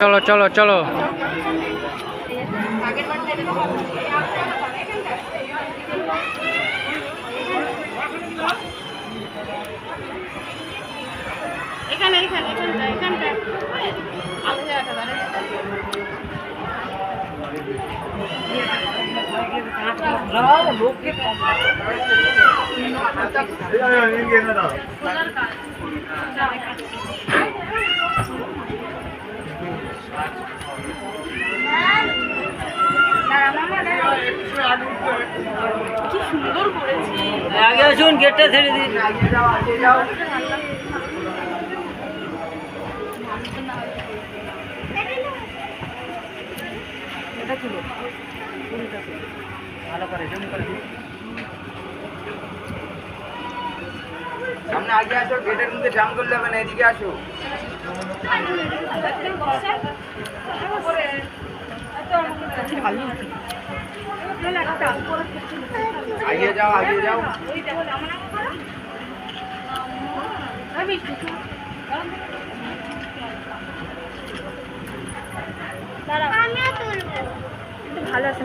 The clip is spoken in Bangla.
চলো চলো চলো এখানে এখানে এখানটা এখানটা আলো করেছি আগে আসুন গেটটা ছেড়ে দিন সামনে আগে আসো গেটের মধ্যে জাম করলে হবে না এদিকে আসো আগে যাও আগে যাও। ভালো আছে